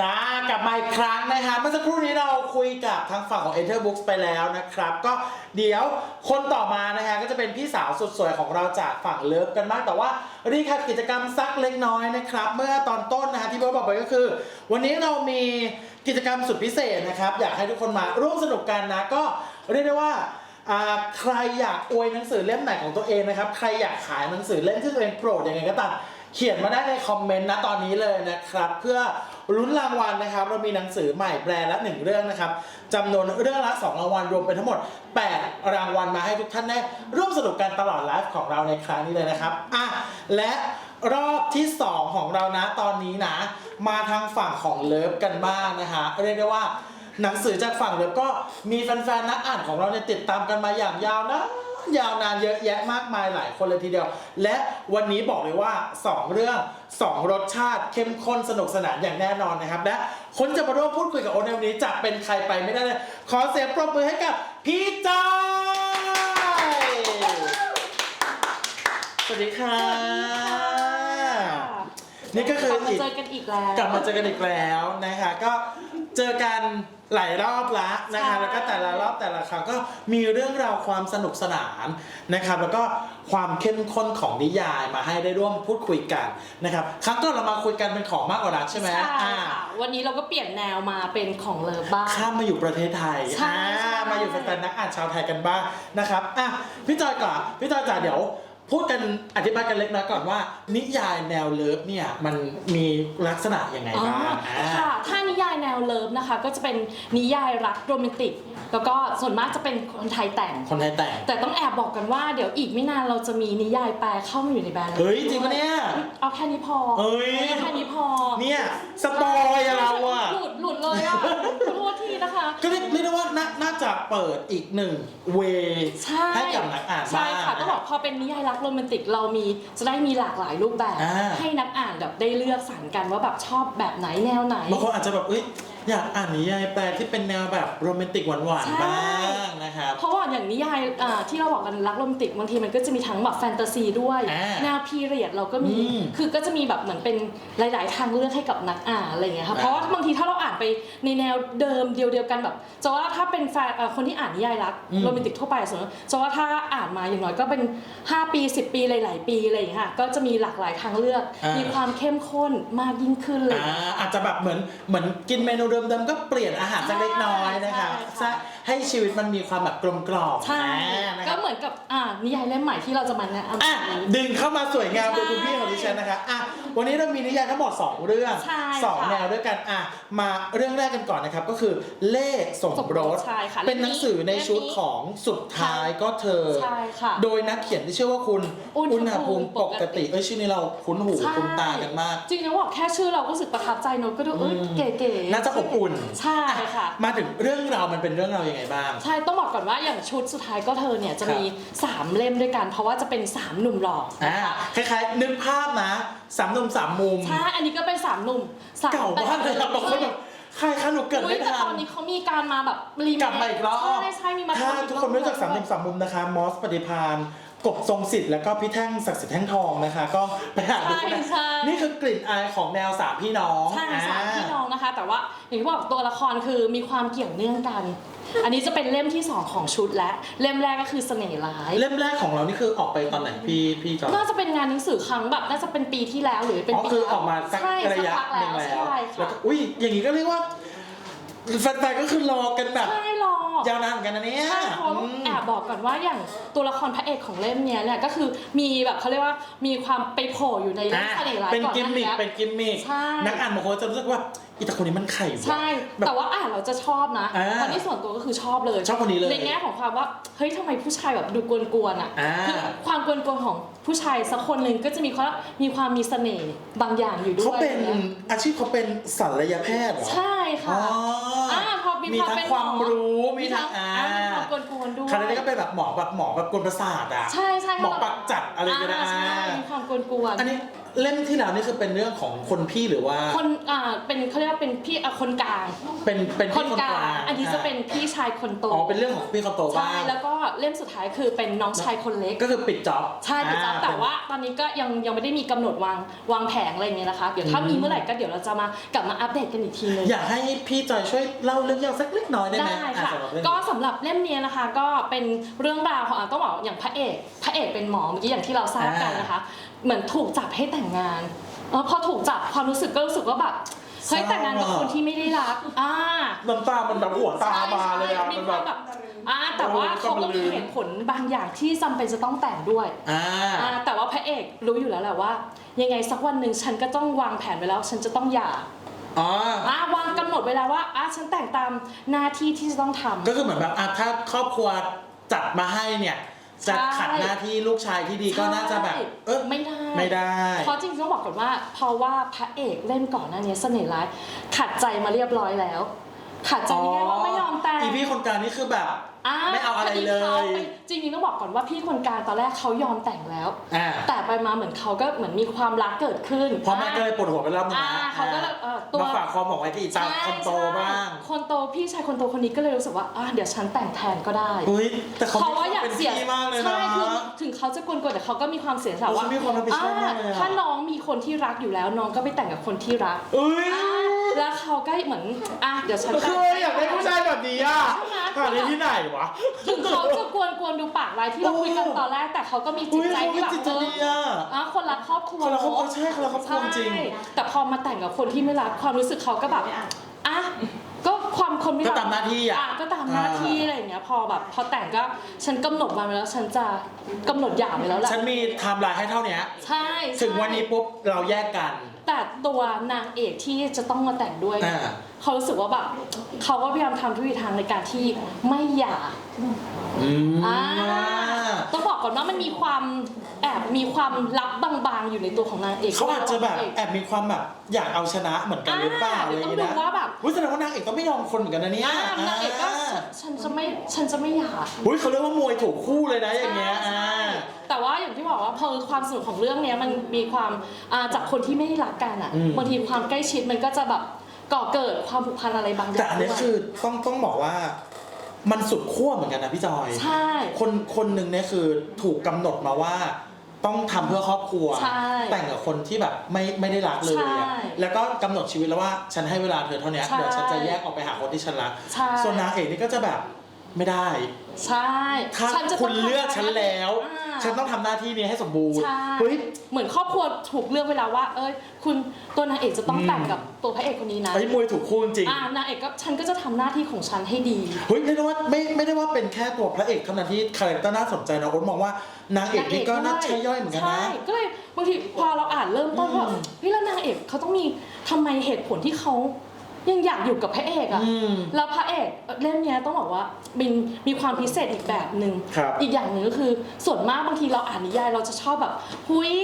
จ้ากลับมาอีกครั้งนะคะเมื่อสักครู่นี้เราคุยกับทางฝั่งของ Enter Books ไปแล้วนะครับ ก็เดี๋ยวคนต่อมานะคะก็จะเป็นพี่สาวสุดสวยของเราจากฝั่งเลิฟกันบ้างแต่ว่ารีแคปกิจกรรมสักเล็กน้อยนะครับ เมื่อตอนต้นนะคะที่เบิร์ตบอกไปก็คือ วันนี้เรามีกิจกรรมสุดพิเศษนะครับ อยากให้ทุกคนมาร่วมสนุกกันนะก็เรียกได้ว่าอ่าใครอยากอวยหนังสือเล่มไหนของตัวเองนะครับใครอยากขายหนังสือเล่มที่ตัวเองโปรดยังไงก็ตามเขียนมาได้ในคอมเมนต์นะตอนนี้เลยนะครับ เพื่อ ลุ้นรางวัลนะครับ เรามีหนังสือใหม่แปลละหนึ่งเรื่องนะครับจำนวนเรื่องละ 2 รางวัลรวมเป็นทั้งหมด 8 รางวัลมาให้ทุกท่านได้ร่วมสนุกกันตลอดไลฟ์ของเราในครั้งนี้เลยนะครับอะและรอบที่ 2 ของเรานะตอนนี้นะ มาทางฝั่งของเลิฟกันบ้างนะฮะเรียกได้ว่าหนังสือจากฝั่งเลิฟก็มีแฟนๆนักอ่านของเราเนี่ยติดตามกันมาอย่างยาวนะ ยาวนานเยอะแยะมากมายหลายคนเลยทีเดียว และวันนี้บอกเลยว่า 2 เรื่อง 2 รสชาติเข้มข้นสนุกสนานอย่างแน่นอนนะครับ และคนจะมาร่วมพูดคุยกับโอนในวันนี้จะเป็นใครไปไม่ได้เลย ขอเสียงปรบมือให้กับพี่จอยสวัสดีค่ะ นี่ก็คือกลับมาอีก เจอกันอีกแล้ว กลับมาเจอกันอีกแล้วนะคะ ก็ เจอกันหลายรอบละนะคะใช่แล้วก็แต่ละรอบแต่ละครั้งก็มีเรื่องราวความสนุกสนานนะครับ แล้วก็ความเข้มข้นของนิยายมาให้ได้ร่วมพูดคุยกันนะครับ ครั้งก่อนเรามาคุยกันเป็นของมากกว่ารักใช่ไหมใช่อ่า ค่ะวันนี้เราก็เปลี่ยนแนวมาเป็นของเลิฟบ้าง ข้ามมาอยู่ประเทศไทยใช่อ่าใช่ มาอยู่แฟนๆนักอ่านชาวไทยกันบ้างนะครับอะพี่จอยก่อนพี่จอยจ๋าเดี๋ยวพูดกันอธิบายกันเล็กน้อยก่อนว่า นิยายแนวเลิฟเนี่ยมันมีลักษณะยังไงอ๋อบ้างอ่า ค่ะ ถ้านิ ยายแนวเลิฟนะคะ ก็จะเป็นนิยายรักโรแมนติก แล้วก็ส่วนมากจะเป็นคนไทยแต่ง คนไทยแต่ง แต่ต้องแอบบอกกันว่าเดี๋ยวอีกไม่นานเราจะมีนิยายแปลเข้ามาอยู่ในแบรนด์เฮ้ยจริงปะเนี่ยเอาแค่นี้พอเฮ้ยแค่นี้พอ เนี่ยสปอยอะเราอะหลุดหลุดเลยอะขอโทษทีนะคะก็เรียกเรียกได้ว่าน่าน่าจะเปิดอีกหนึ่งเวใช่ให้กับนักอ่านใช่บ้างค่ะต้องบอกพอเป็นนิยายรักโรแมนติกเรามีจะได้มีหลากหลายรูปแบบอ่าให้นักอ่านแบบได้เลือกสรรกันว่าแบบชอบแบบไหนแนวไหนบางคนอาจจะแบบเอ้ยอยากอ่านนิยายแปลที่เป็นแนวแบบโรแมนติกหวานใช่ๆบ้าง นะครับ เพราะว่าอย่างนิยายอ่าที่เราบอกกันรักโรแมนติกบางทีมันก็จะมีทั้งแบบแฟนตาซีด้วยอ่าแนวพีเรียดเราก็มีอืมคือก็จะมีแบบเหมือนเป็นหลาย ๆ ทางเลือกให้กับนักอ่านอะไรอย่างเงี้ยค่ะอ่า เพราะว่าบางทีถ้าเราอ่านไปในแนวเดิมเดียวๆกันแบบจะว่าถ้าเป็นแฟนเอ่อคนที่อ่านนิยายรักอืมโรแมนติกทั่วไปสมมติจะว่าถ้าอ่านมาอย่างน้อยก็เป็น 5 ปี 10 ปีหลาย ๆ ปีอะไรอย่างเงี้ยค่ะก็จะมีหลากหลายทางเลือกอ่ามีมีความเข้มข้นมากยิ่งขึ้นเลย อ่าอาจจะแบบเหมือนเหมือนกินเมนูเดิมๆก็เปลี่ยนอาหารสักเล็กน้อยนะครับใช่ค่ะให้ชีวิตมันมีความแบบกลมกล่อมใช่อ่านะคก็รับเหมือนกับอ่านิยายเล่มใหม่ที่เราจะมาแนะนำอะวันนี้ดึงเข้ามาสวยงามใช่โดยคุณพี่ของดิฉันนะคะอะวันนี้เรามีนิยายทั้งหมด2เรื่องใช่สองค่ะแนวด้วยกันอะมาเรื่องแรกกันก่อนนะครับก็คือเล่สมสมรรสสใช่ค่ะเป็นหนังสือในชุดเล่มนี้ของสุดท้ายก็เธอใช่ค่ะโดยนักเขียนที่ชื่อว่าคุณอุณหภูมิปกติเอ้ยชื่อนี้เราคุ้นหูใช่คุ้นตากันมาก จริงๆบอกแค่ชื่อเราก็รู้สึกประทับใจเนอะก็ดูเอ้ยอืมเก๋ๆน่าจะอบอุ่นใช่ค่ะ มาถึงเรื่องราวมันเป็นเรื่องราวยังไงบ้างใช่ต้องบอกก่อนว่าอย่างชุดสุดท้ายก็เธอเนี่ยจะมี 3 เล่มด้วยกัน เพราะว่าจะเป็น 3 หนุ่มหล่ออ่านะคะคล้ายๆนึกภาพนะสามหนุ่มสามมุม ใช่อันนี้ก็เป็น 3 หนุ่มสามเก่ามากเลยอะบางคนแบบใครคะหนูเกิดอุ๊ยไม่แต่ทัตอนนนี้เขามีการมาแบบรีกลับมาอีกรอบ ใช่ใช่มีมาถ้าทำอีทุกคนไม่รู้จักสามหนุ่มสามมุมนะคะ มอสปฏิพาน กบทรงสิทธิ์แล้วก็พี่แท่งศักดิ์สิทธิ์แท่งทองนะคะ ก็ไปหาดูใช่กันนะใช่ นี่คือกลิ่นอายของแนวสามพี่น้องใช่สามอ่พี่น้องนะคะ แต่ว่าอย่างที่บอกตัวละครคือมีความเกี่ยวเนื่องกัน อันนี้จะเป็นเล่มที่2ของชุดและ เล่มแรกก็คือเสน่ห์ร้าย เล่มแรกของเรานี่คือออกไปตอนไหนพี่พี่จอมน่าจะเป็นงานหนังสือครั้งแบบน่าจะเป็นปีที่แล้วหรือเป็นอ๋อปีคือออกมาสักใช่ระยะสักพักหนึ่งแล้วใช่แล้วค่ะ ก็อุ้ยอย่างนี้ก็เรียกว่าแฟนๆก็คือรอกันแบบใช่รอ ยาวนานเหมือนกันนะเนี่ยใช่เพราะอืมแอบบอกก่อนว่าอย่างตัวละครพระเอกของเล่มเนี้ยเนี่ยก็คือมีแบบเขาเรียกว่ามีความไปโผล่อยู่ในเล่มอะเสน่ห์ร้ายเป็นก่อนหกิมน้ามิคนี้ เป็นกิมมิคใช่ นักอ่านบางคนจะรู้สึกว่า อีตาคนนี้มันไข่วะ ใช่แบบแต่ว่าอ่านเราจะชอบนะอ่าตอนนี้ส่วนตัวก็คือชอบเลยชอบคนนี้เลยในแง่ของความว่า เฮ้ยทำไมผู้ชายแบบดูกวนๆอะอ่า คือความกวนๆของผู้ชายสักคนหนึ่งก็จะมีความมีความมีเสน่ห์บางอย่างอยู่ด้วยเขาเป็นอะไรงี้ยอาชีพเขาเป็นศัลยแพทย์เหรอใช่ค่ะอ๋ออ่าพอมีมีความทั้งเป็นความหมอรู้มีมีทั้ทั้งงอ่าอ่ามีความกวนๆด้วย คราวนี้ก็เป็นแบบหมอแบบหมอแบบกวนประสาทอะใช่ใช่หมอปักจัดอะไรกันนะอ่าใช่มีความกวนๆ อันนี้ เล่มที่แล้วนี่คือเป็นเรื่องของคนพี่หรือว่า คนอ่าเป็นเขาเรียกว่าเป็นพี่อะคนกลาง เป็นเป็นคพี่นคนกกลาลางงอันนี้จะเป็นพี่ชายคนโตอ๋อเป็นเรื่องของพี่คนโตบ้าใช่งแล้วก็เล่มสุดท้ายคือเป็นน้องชายคนเล็ก ก็คือปิดจ็อบใช่พี่จ๊อบอ่แต่ว่าตอนนี้ก็ยังยังไม่ได้มีกำหนดวางวางแผงอะไรอย่างเงี้ยนะคะเดี๋ยวถ้าอืมมีเมื่อไหร่ก็เดี๋ยวเราจะมากลับมาอัปเดตกันอีกทีนึงอยากให้พี่จอยช่วยเล่าเรื่องย่อสักเล็กน้อยได้ไหมได้อ่ค่ะสำหรับเรื่องก็นี้สำหรับเล่มเนี้ยนะคะก็เป็นเรื่องราวของอะต้องบอกอย่างพระเอกพระเอกเป็นหมอเมื่อกี้อย่างที่เราทราบกันนะคะ เหมือนถูกจับให้แต่งงานแล้วพอถูกจับความรู้สึกก็รู้สึกว่าแบบเฮ้ยแต่งงานกับคนที่ไม่ได้รักอ่า น้ำตามันแบบหัวตามาเลยอะใช่มันใช่แบมีบความแบบ อ่าแต่ว่าโอ้ยเขาก็ก็มันลืมีมเหตุผลบางอย่างที่จำเป็นจะต้องแต่งด้วยอ่าอ่าแต่ว่าพระเอกรู้อยู่แล้วแหละว่า ยังไงสักวันหนึ่งฉันก็ต้องวางแผนไว้แล้ว ฉันจะต้องหย่าอ๋ออ่าวางกำหนดเวลาว่าอะฉันแต่งตามหน้าที่ที่จะต้องทำก็คือเหมือนแบบอะถ้าครอบครัวจัดมาให้เนี่ย จะใช่ขัดหน้าที่ลูกชายที่ดีก็น่าจะแบบใช่เออไม่ได้ไม่ได้เพราะจริงๆต้องบอกก่อนว่า เพราะว่าพระเอกเล่นก่อนหน้านี้เสน่ห์ร้ายขัดใจมาเรียบร้อยแล้ว ขัดใจนี่ไงว่าไม่ยอมแต่งอีพี่คนกลางนี่คือแบบ ไม่เอาอะไรเลยพดีขาไปจริงๆต้องบอกก่อนว่าพี่คนกลางตอนแรกเขายอมแต่งแล้ว อ่าแต่ไปมาเหมือนเขาก็เหมือนมีความรักเกิดขึ้นพ่อแม่ก็เลยปวดหัวไปรอบนึงอ่านะเขาก็เลยเอ่อตัว มาฝากความหวังไว้กับอีตาคนโตบ้างใช่คนโตพี่ชายคนโตคนนี้ก็เลยรู้สึกว่าอะเดี๋ยวฉันแต่งแทนก็ได้เฮ้ยแต่เขาเพราะว่าอยากเป็นเสียพี่มากเลยนะ ใช่คือถึงเขาจะกวนๆแต่เขาก็มีความเสียสละโอ้ว่าเขามีความรับผิดชอบมากเลยอะถ้าน้องมีคนที่รักอยู่แล้ว น้องก็ไปแต่งกับคนที่รักเอ้ย อ่า แล้วเขาก็เหมือนอะเดี๋ยวฉันแต่งคืออยากได้ผู้ชายแบบนี้อะใช่ไหมหาได้ที่ไหนวะ ถึงเขาจะกวนๆดูปากร้ายที่เราคุยกันตอนแรก แต่เขาก็มีจิอุ้ตยใจเขาที่เป็นแบบจิตใจเอดีออะอะคนรักครอบครัวคนละครอบครัวเนอะใช่คนละครอบครัวจริงใช่แต่พอมาแต่งกับคนที่ไม่รักความรู้สึกเขาก็แบบอะก็ ความคนไม่รัก็ตามหน้าที่อะก็ตามหน้าที่อะไรอย่างเงี้ยพอแบบพอแต่งก็ฉันกำหนดวันไว้แล้ว ฉันจะกำหนดหย่าไว้แล้วแหละฉันมีไทม์ไลน์ให้เท่าเนี้ย ใช่ใช่ถึงวันนี้ปุ๊บเราแยกกัน แต่ตัวนางเอกที่จะต้องมาแต่งด้วยอ่า เขารู้สึกว่าแบบเขาก็พยายามทำทุกวิถีทางในการที่ไม่หย่า อืมอ่าต้องบอกก่อนว่ามันมีความแอบมีความลับบางๆ อยู่ในตัวของนางเอกเขาอาจจะแบบนงเอกแอบมีความแบบอยากเอาชนะเหมือนกันหรือเปล่าอ่าอะไรอย่างเงี้ยเดี๋ยวต้องดูว่าแบบอุ้ยแสดงว่านางเอกต้องไม่ยอมคนเหมือนกันนะเนี่ยอ่านางเอกก็อ่าฉันจะไม่ฉันจะไม่หย่าอุ้ยเขาเรียกว่ามวยถูกคู่เลยนะอย่างเงี้ยใช่อ่า แต่ว่าอย่างที่บอกว่าพอความสนุกของเรื่องเนี้ยมันมีความอ่าจากคนที่ไม่ได้รักกันอะอืม บางทีความใกล้ชิดมันก็จะแบบก่อเกิดความผูกพันอะไรบางอย่าแต่งอันนี้ด้วย คือต้องต้องบอกว่า มันสุดขั้วเหมือนกันนะพี่จอย ใช่ คนคนหนึ่งเนี่ยคือถูกกำหนดมาว่า ต้องทำเพื่อครอบครัว ใช่แต่งกับคนที่แบบไม่ไม่ได้รักเลยใช่อะแล้วก็กำหนดชีวิตแล้วว่าฉันให้เวลาเธอเท่านี้ใช่ เดี๋ยวฉันจะแยกออกไปหาคนที่ฉันรัก ใช่ส่วนนางเอกนี่ก็จะแบบไม่ได้ ใช่ถ้าฉันจะคุต้ณงเลือกทำฉันแล้ว อ่า ฉันต้องทำหน้าที่นี้ให้สมบูรณ์ใช่เฮ้ย เหมือนครอบครัวถูกเลือกเวแลาว่า เอ้ย คุณตัวนางเอกจะต้องอืม แต่งกับตัวพระเอกคนนี้นะไอ้ยมวยถูกคู่จริงอ่านางเอกก็ฉันก็จะทำหน้าที่ของฉันให้ดี เฮ้ยเรียกได้ว่าไม่ไม่ได้ว่าเป็นแค่ตัวพระเอกเท่านั้นที่คาแรคเตอร์น่าสนใจนะโอ๊ตมองว่านางเอกนี่ก็น่าใช่ย่อยเหมือนกันนะ ใช่ก็เลยบางทีพอเราอ่านเริ่มต้นว่าอืมเฮ้ยแล้วนางเอกเขาต้องมีทำไมเหตุผลที่เขา ยังอยากอยู่กับพระเอกอะอืม แล้วพระเอกเล่มเนี้ยต้องบอกว่ามีมีความพิเศษอีกแบบหนึ่งครับอีกอย่างหนึ่งก็คือส่วนมากบางทีเราอ่านนิยายเราจะชอบแบบหุย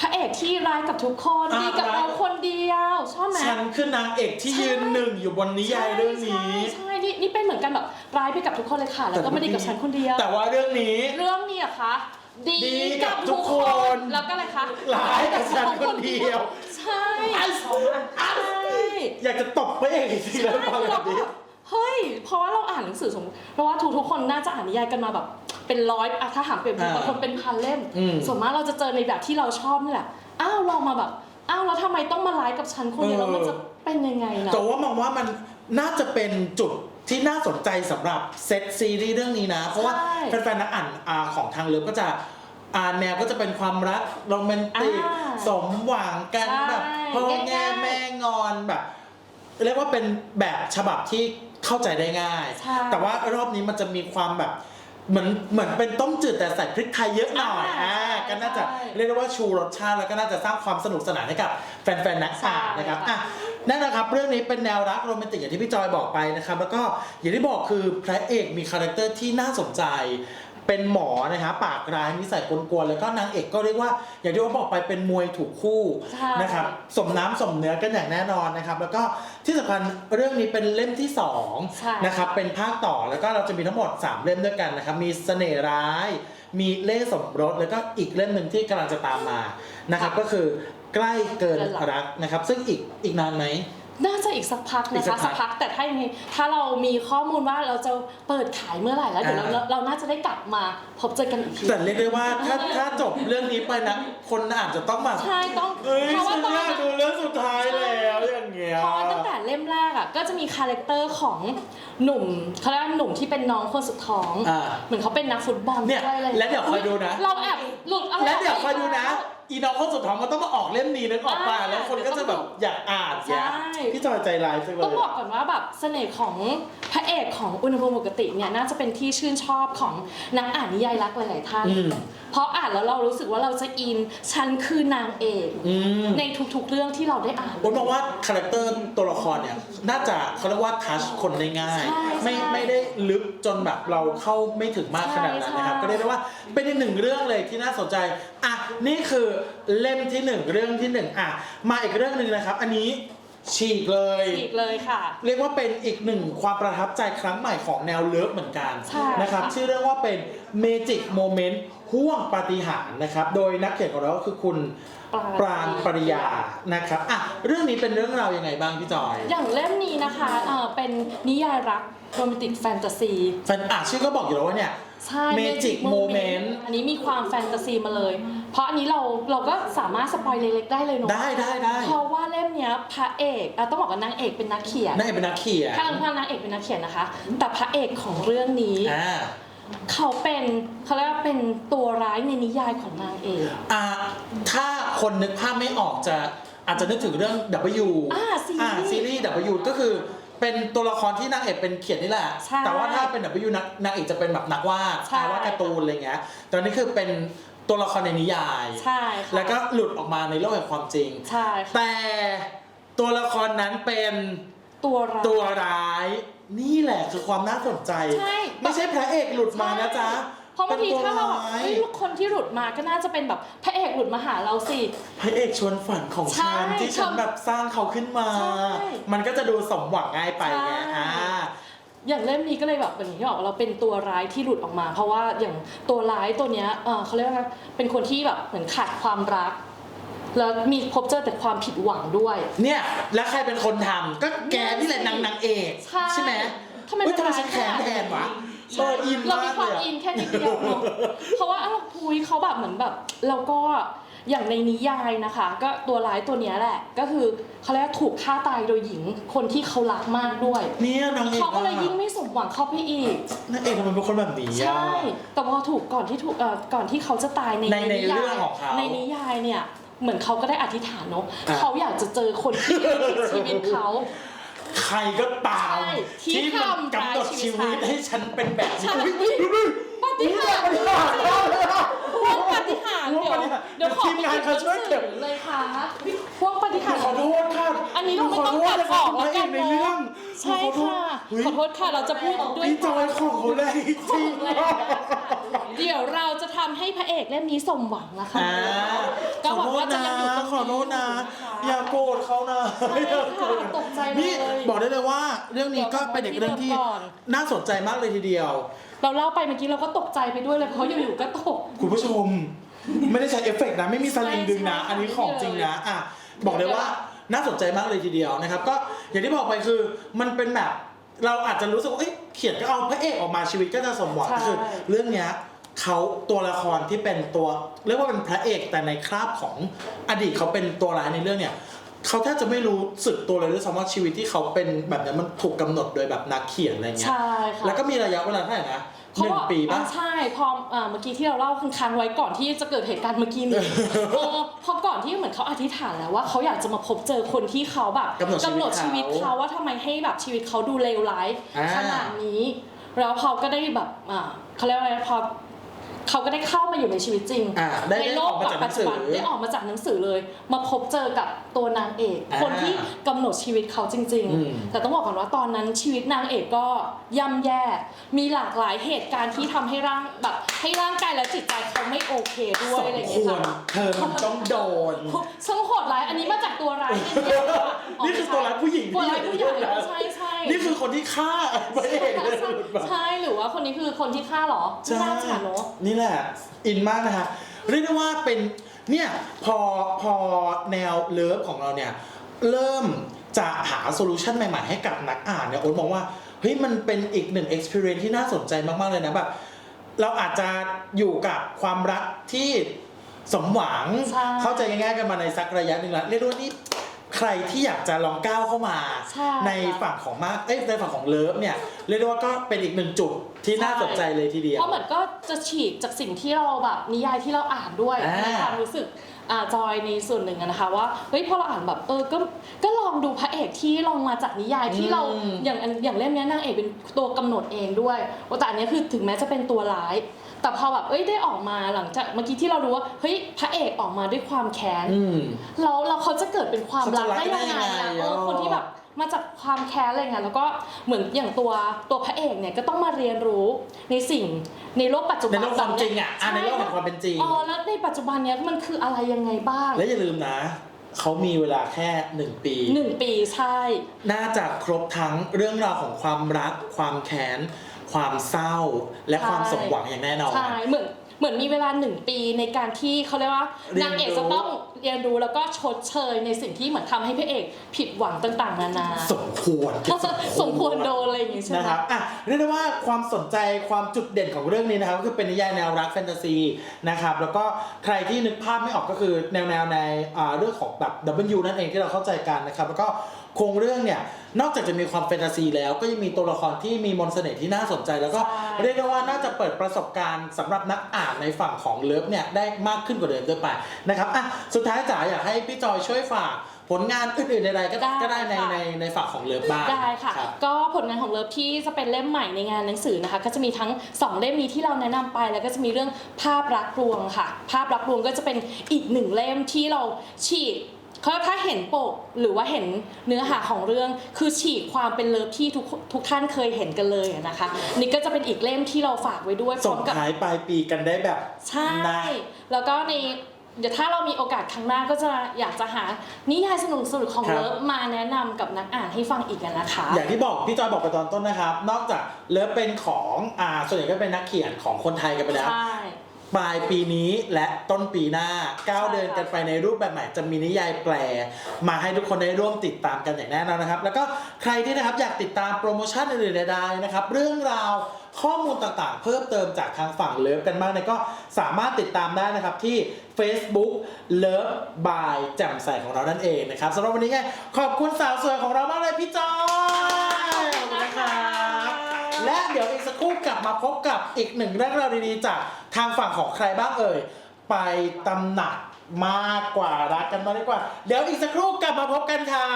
พระเอกที่ร้ายกับทุกคนอ่าดีกับร้ายเราคนเดียวชอบไหม ฉันคือนางเอกที่ยืนหนึ่งอยู่บนนิยายเรื่องนี้ใช่ใช่นี่นี่เป็นเหมือนกันแบบร้ายไปกับทุกคนเลยค่ะ แล้วก็ไม่ได้กับฉันคนเดียว แต่ว่าเรื่องนี้ เรื่องนี้อะคะดีดีกับทุกคนแล้วก็อะไรคะร้ายกับฉันคนเดียว ใช่ใช่ อยากจะตบพระเอกจริงๆเลยฟังแบบนี้ เฮ้ย เพราะว่าเราอ่านหนังสือสมมติเพราะว่าทุกทุกๆคนน่าจะอ่านนิยายกันมาแบบ เป็นร้อยอะถ้าหารเปรียบเทียบอ่าบางคนเป็นพันเล่มอืมส่วนมากเราจะเจอในแบบที่เราชอบนี่แหละ อ้าวลองมาแบบ อ้าวแล้วทำไมต้องมาไลฟ์กับฉันคนเดียวเออแล้วมันจะเป็นยังไงนะแต่ว่ามองว่ามันน่าจะเป็นจุดที่น่าสนใจสำหรับเซตซีรีส์เรื่องนี้นะ เพราะว่าใช่แฟนๆนักอ่านอ่าของทางเลิฟก็จะอ่านแนวก็จะเป็นความรักโรแมนติกอ่าสมหวังกันใช่แบบพ่อแง่ง่ายๆแม่งอนแบบ เรียกว่าเป็นแบบฉบับที่เข้าใจได้ง่าย ใช่ แต่ว่ารอบนี้มันจะมีความแบบเหมือนเหมือนเป็นต้มจืดแต่ใส่พริกไทยเยอะหน่อยอ่าอ่าก็น่าจะใช่เรียกได้ว่าชูรสชาติแล้วก็น่าจะสร้างความสนุกสนานให้กับแฟนๆนักอ่านนะครับใช่ค่ะอะนั่นนะครับเรื่องนี้เป็นแนวรักโรแมนติกอย่างที่พี่จอยบอกไปนะครับแล้วก็อย่างที่บอกคือพระเอกมีคาแรคเตอร์ที่น่าสนใจ เป็นหมอนะฮะปากร้ายนิสัยกวนๆแล้วก็นางเอกก็เรียกว่า อย่างที่ว่าบอกไปเป็นมวยถูกคู่ใช่ นะครับสมน้ำสมเนื้อกันอย่างแน่นอนนะครับ แล้วก็ที่สำคัญเรื่องนี้เป็นเล่มที่สองใช่ นะครับเป็นภาคต่อแล้วก็เราจะมีทั้งหมด 3 เล่มด้วยกันนะครับ มีเสน่ห์ร้าย มีเล่ห์สมรสแล้วก็อีกเล่มหนึ่งที่กำลังจะตามมานะครับ ก็คือใกล้เกินเกินหลักรักนะครับ ซึ่งอีกอีกนานไหม น่าจะอีกสักพักอีนะกสัคะกพักสักพักแต่ถ้ายังไงถ้าเรามีข้อมูลว่าเราจะเปิดขายเมื่อไหร่แล้วเดี๋ยวเราอ่า เราน่าจะได้กลับมาพบเจอกันอีกทีแต่เรียกได้ว่าถ้าถ้าจบเรื่องนี้ไปนะคนอาจจะต้องแบบใช่ต้องเอ้ยเพราะฉัว่านตอนอยากนั้นดูเรื่องสุดท้ายแล้วอย่างเงี้ย เพราะว่าตั้งแต่เล่มแรกอะก็จะมีคาแรคเตอร์ของหนุ่มเขาเรียกว่าหนุ่มที่เป็นน้องคนสุดท้อง อ่าเหมือนเขาเป็นนักฟุตบอลเนี่ยด้วยอะไรและเดี๋ยวคอยดูนะเราแอบหลุดอะไรและเดี๋ยวคอยดูนะ อีน้องคนสุดท้องมันต้องมาออกเล่มนี้นึกออกป่ะอ่าแล้วคนก็จะแบบอยากอ่านเนี่ยใช่ พี่จอยใจร้ายจังเลยต้องบอกก่อนว่าแบบเสน่ห์ของพระเอกของอุณหภูมิปกติเนี่ยน่าจะเป็นที่ชื่นชอบของนักอ่านนิยายรักหลายๆท่าน อืม เพราะอ่านแล้วเรารู้สึกว่าเราจะอินฉันคือนางเอกอืมในทุกๆเรื่องที่เราได้อ่าน ผมมองว่าคาแรคเตอร์ตัวละครเนี่ยน่าจะเขาเรียกว่าทัชคนได้ง่าย ใช่ไม่ใช่ไม่ได้ลึกจนแบบเราเข้าไม่ถึงมากขนาดนั้นนะครับ ใช่ก็เรียกได้ว่าเป็นอีกหนึ่งเรื่องเลยที่น่าสนใจ อะนี่คือเล่มที่หนึ่งเรื่องที่หนึ่งอะมาอีกเรื่องหนึ่งนะครับ อันนี้ฉีกเลยอีกเลยค่ะ เรียกว่าเป็นอีกหนึ่งความประทับใจครั้งใหม่ของแนวเลิฟเหมือนกันใช่นะครับ ค่ะ ชื่อเรื่องว่าเป็น Magic Moment ห่วงปาฏิหาริย์นะครับ โดยนักเขียนของเราก็คือคุณปรางปริยานะครับอะเรื่องนี้เป็นเรื่องราวยังไงบ้างพี่จอย อย่างเล่มนี้นะคะเอ่อเป็นนิยายรัก โรแมนติกแฟนตาซีแฟนอะชื่อก็บอกอยู่แล้วว่าเนี่ย ใช่ Magic Moment อันนี้มีความแฟนตาซีมาเลย เพราะอันนี้เราเราก็สามารถสปอยเล็กๆได้เลยเนาะได้ได้ได้เพราะว่าเล่มเนี้ยพระเอกอะต้องบอกว่านางเอกเป็นนักเขียนนายเป็นนักเขียนถ้าพานางเอกเป็นนักเขียนนะคะ แต่พระเอกของเรื่องนี้อ่าเขาเป็นเขาเรียกว่าเป็นตัวร้ายในนิยายของนางเอกอะถ้าคนนึกภาพไม่ออกจะอาจจะนึกถึงเรื่อง W อ่าซีรีส์อ่าซีรีส์ W ก็คือ เป็นตัวละครที่นางเอกเป็นเขียนนี่แหละ ใช่แต่ว่าถ้าเป็น W นักนางเอกจะเป็นแบบนักวาดใช่อ่าวาดการ์ตูนอะไรเงี้ยแต่อันนี้คือเป็นตัวละครในนิยาย ใช่ค่ะแล้วก็หลุดออกมาในโลกแห่งความจริง ใช่ค่ะแต่ตัวละครนั้นเป็นตัวร้าย ตัวร้าย นี่แหละคือความน่าสนใจ ใช่ ไม่ใช่พระเอกหลุดมานะจ๊ะ เพราะบางทีป็นตัวถ้าเราแบบร้ยเฮ้ยคนที่หลุดมาก็น่าจะเป็นแบบพระเอกหลุดมาหาเราสิ พระเอกชวนฝันของใช่ฉันที่ฉันชอบแบบสร้างเขาขึ้นมา ใช่ มันก็จะดูสมหวังง่ายไปไงใช่อ่า อย่างเล่มนี้ก็เลยแบบอย่างที่บอกว่าเราเป็นตัวร้ายที่หลุดออกมา เพราะว่าอย่างตัวร้ายตัวเนี้ยเออเขาเรียกว่าไงเป็นคนที่แบบเหมือนขาดความรัก แล้วมีพบเจอแต่ความผิดหวังด้วย เนี่ย แล้วใครเป็นคนทำก็แกนี่แหละนางนางเอกใช่ไหมทำไมเฮ้ยเป็นทำไมฉันแค้นแทนวะ เอออินเรามากมีความเลยอะอินแค่นิดเดียวเนอะเพราะว่าอ้าวพุยเขาแบบเหมือนแบบเราก็อย่างในนิยายนะคะ ก็ตัวร้ายตัวเนี้ยแหละ ก็คือเขาเรียกว่าถูกฆ่าตายโดยหญิงคนที่เขารักมากด้วยเนี่ยนางเอกเขาก็เลยอะยิ่งไม่สมหวังเข้าไปอีกนางเอกทำไมเป็นคนแบบนี้อะใช่แต่พอถูกก่อนที่ถูกเอ่อก่อนที่เขาจะตายในในในยายเรื่องของเขา ในนิยายเนี่ยเหมือนเขาก็ได้อธิษฐานเนอะอะ เขาอยากจะเจอคนที่ลิขิตชีวิตเขา ใครก็ตามใช่ที่ที่มันทำกำหนด ชีชีวิวิตตให้ฉันเป็นแบบนี้ใช่อุ๊ยดูดิปฏิหารย์ปฏิหารย์มากเลยอะพวก ปฏิหารย์พวกเดี๋ยวปฏิหารย์เดี๋ยวขอทีมงานเขาช่วยเก็บหนังสือเลยค่ะ พวกปฏิหารย์ ขอโทษค่ะอันนี้เราไม่ต้องขตัดโทษออกนะแล้วคกัรับนในเนาเรื่องะใช่ค่ะเฮ้ยขอโทษค่ะเราจะพูดด้วย พี่จอยของเขาแรงจริงเดี๋ยวเราจะทำให้พระเอกเล่มนี้สมหวังนะคะอ่าก็หวังว่าจะขอยังอยู่ตรงขอโทษนะนะคะอย่าโกรธเขานะใช่ค่ะอย่าโกรธตกใจเลยนี่บอกได้เลยว่า เรื่องนี้ก็เป็นอีกเรื่องที่เดี๋ยวก่อนน่าสนใจมากเลยทีเดียว เราเล่าไปเมื่อกี้เราก็ตกใจไปด้วยเลยเพราะอยู่ๆก็ตก คุณผู้ชม ไม่ได้ใช้เอฟเฟกต์นะ ไม่มีสลิงดึงนะใช่ใช่อันนี้ของจริงนะอะบอกเลยว่าน่าสนใจมากเลยทีเดียวนะครับ ก็อย่างที่บอกไปคือมันเป็นแบบเราอาจจะรู้สึกว่าเอ้ยเขียนก็เอาพระเอกออกมาชีวิตก็จะสมหวังใช่ คือเรื่องเนี้ยเขาตัวละครที่เป็นตัว เรียกว่าเป็นพระเอกแต่ในคราบของอดีตเขาเป็นตัวร้ายในเรื่องเนี่ย เขาแทบจะไม่รู้สึกตัวเลยด้วยซ้ำว่าชีวิตที่เขาเป็นแบบเนี้ยมันถูกกำหนดโดยแบบนักเขียนอะไรเงี้ย ใช่ค่ะแล้วก็มีระยะเวลาเท่าไหร่นะหเขานึ่บงอกปีป่ะอ่าใช่ พออ่าเมื่อกี้ที่เราเล่าค้างๆไว้ก่อนที่จะเกิดเหตุการณ์เมื่อกี้นี้ เออพอก่อนที่เหมือนเขาอธิษฐานแล้วว่าเขาอยากจะมาพบเจอคนที่เขาแบบกำหนดชีวิตกำหนดชีวิตเขาเขาว่าทำไมให้แบบชีวิตเขาดูเลวร้ายอ่า ขนาดนี้ แล้วเขาก็ได้แบบอ่าเขาเรียกว่าอะไรพอ เขาก็ได้เข้ามาอยู่ในชีวิตจริง อ่าได้ในได้โลอกอกมาจากหนัปัจงจุสือ บันได้ออกมาจากหนังสือเลย มาพบเจอกับตัวนางเอก อ่าคนที่กำหนดชีวิตเขาจริง อืม ๆ แต่ต้องบอกก่อนว่าตอนนั้นชีวิตนางเอกก็ย่ำแย่ มีหลากหลายเหตุการณ์ที่ทำให้ร่างแบบให้ร่างกายและจิตใจเขาไม่โอเคด้วยสมอะไรอย่างคเงี้ยวรค่ะ เธอมันต้องโดน ช่างโหดร้ายอันนี้มาจาก ตัวร้ายแน่ๆค่ะนี่คือตัวร้ายผู้หญิงตัวร้ายผู้ใหญ่ที่อยู่ในเรื่องใช่ใช่นี่คือคนที่ฆ่าพระเอกเลยแบบใช่หรือว่าคนนี้คือคนที่ฆ่าเหรอไม่ใช่น่าจะเนอะนี่แหละ อินมากนะคะเรียกได้ว่าเป็นเนี่ยพอพอแนวเลิฟของเราเนี่ย เริ่มจะหาโซลูชันใหม่ๆ ให้กับนักอ่านเนี่ยโอ๊ตมองว่า เฮ้ยมันเป็นอีกหนึ่ง experience ที่น่าสนใจมากๆเลยนะแบบ เราอาจจะอยู่กับความรักที่ สมหวังใช่เข้าใจง่ายๆกันมาในสักระยะหนึ่งแล้วเรียกได้ว่านี่ใครที่อยากจะลองก้าวเข้ามาใช่ในฝั่งของมากเอ้ยในฝั่งของเลิฟเนี่ยเรียกได้ว่าก็เป็นอีกหนึ่งจุดที่น่าสนใจเลยทีเดียว เพราะเหมือนก็จะฉีกจากสิ่งที่เราแบบนิยายที่เราอ่านด้วยอ่าในความรู้สึกอ่าจอยในส่วนหนึ่งอะนะคะว่าเฮ้ยพอเราอ่านแบบเออก็ก็ลองดูพระเอกที่ลองมาจากนิยายที่เราอืมอย่างอันอย่างเล่มเนี้ยนางเอกเป็นตัวกำหนดเองด้วยว่าแต่อันเนี้ยคือถึงแม้จะเป็นตัวร้าย แต่พอแบบเอ้ยได้ออกมาหลังจากเมื่อกี้ที่เรารู้ว่าเฮ้ยพระเอกออกมาด้วยความแค้นอืม แล้วเราเขาจะเกิดเป็นความรักได้ยังไงเขาจะรักได้ยังไงอะเอออ๋อคนที่แบบมาจากความแค้นอะไรเงี้ยแล้วก็เหมือนอย่างตัวตัวพระเอกเนี่ยก็ต้องมาเรียนรู้ในสิ่งในโลกปัจจุบันในโลกความจริงอะอะในโลกช่แห่งความเป็นจริง อ๋อแล้วในปัจจุบันเนี้ยมันคืออะไรยังไงบ้างและอย่าลืมนะ เขามีเวลาแค่หนึ่งปี หนึ่งปีใช่ น่าจะครบทั้งเรื่องราวของความรัก ความแค้น ความเศร้าและความใช่สมหวังอย่างแน่นอน ใช่เหมือนเหมือนมีเวลาหนึ่งปีในการที่เขาเรียกว่าเรียนรู้ นางเอกจะต้องเรียนรู้แล้วก็ชดเชยในสิ่งที่เหมือนทำให้พระเอกผิดหวังต่างๆนานาสมควร สมควรโดนอะไรอย่างงี้ใช่ไหม นะครับอะเรียกได้ว่าความสนใจความจุดเด่นของเรื่องนี้นะครับก็คือเป็นนิยายแนวรักแฟนตาซีนะครับแล้วก็ใครที่นึกภาพไม่ออกก็คือแนวแนวในอ่าเรื่องของแบบ W นั่นเองที่เราเข้าใจกันนะครับแล้วก็ โครงเรื่องเนี่ยนอกจากจะมีความแฟนตาซีแล้วก็ยังมีตัวละครที่มีมนต์เสน่ห์ที่น่าสนใจ แล้วก็ใช่ เรียกได้ว่าน่าจะเปิดประสบการณ์สำหรับนักอ่านในฝั่งของเลิฟเนี่ยได้มากขึ้นกว่าเดิมด้วยไปนะครับอะสุดท้ายจ๋าอยากให้พี่จอยช่วยฝากผลงานอื่นๆใดๆก็ได้ก็ได้ในค่ะในในฝั่งของเลิฟบ้างได้ค่ะ รับ ก็ผลงานของเลิฟที่จะเป็นเล่มใหม่ในงานหนังสือนะคะ ก็จะมีทั้ง 2 เล่มนี้ที่เราแนะนำไป แล้วก็จะมีเรื่องภาพรักลวงค่ะ ภาพรักลวงก็จะเป็นอีกหนึ่งเล่มที่เราฉีก เขาถ้าเห็นปกหรือว่าเห็นเนื้อหาของเรื่องคือฉีกความเป็นเลิฟที่ทุกทุกท่านเคยเห็นกันเลยอะนะคะ นี่ก็จะเป็นอีกเล่มที่เราฝากไว้ด้วยพร้ส่องมกับ ท้ายปลายปีกันได้แบบใช่ นะ แล้วก็ในเดี๋ยวถ้าเรามีโอกาสครั้งหน้าก็จะอยากจะหานิยายสนุกสนุกๆของครับ เลิฟมาแนะนำกับนักอ่านให้ฟังอีกอะนะคะ อย่างที่บอกพี่จอยบอกไปตอนต้นนะครับ นอกจากเลิฟเป็นของอ่าส่วนใหญ่ก็เป็นนักเขียนของคนไทยกันไปแล้ว ใช่ ปลายปีนี้และต้นปีหน้าก้าวใช่เดินกันไปในรูปแบบใหม่จะมีนิยายแปล มาให้ทุกคนได้ร่วมติดตามกันอย่างแน่นอนนะครับ แล้วก็ใครที่นะครับอยากติดตามโปรโมชั่นอื่นๆใดๆนะครับ เรื่องราวข้อมูลต่างๆ เพิ่มเติมจากทางฝั่งเลิฟกันบ้างเนี่ยก็สามารถติดตามได้นะครับที่ Facebook Love by แจ่มใสของเรานั่นเองนะครับสำหรับวันนี้ไงขอบคุณสาวสวยของเรามากเลยพี่จอย ดี๋ยวอีกสักครู่กลับมาพบกับอีกหนึ่งเรื่องราวดีๆจากทางฝั่งของใครบ้างเอ่ย ไปตำหนักมากกว่ารักกันมางดีกว่า เดี๋ยวอีกสักครู่กลับมาพบกันค่ะ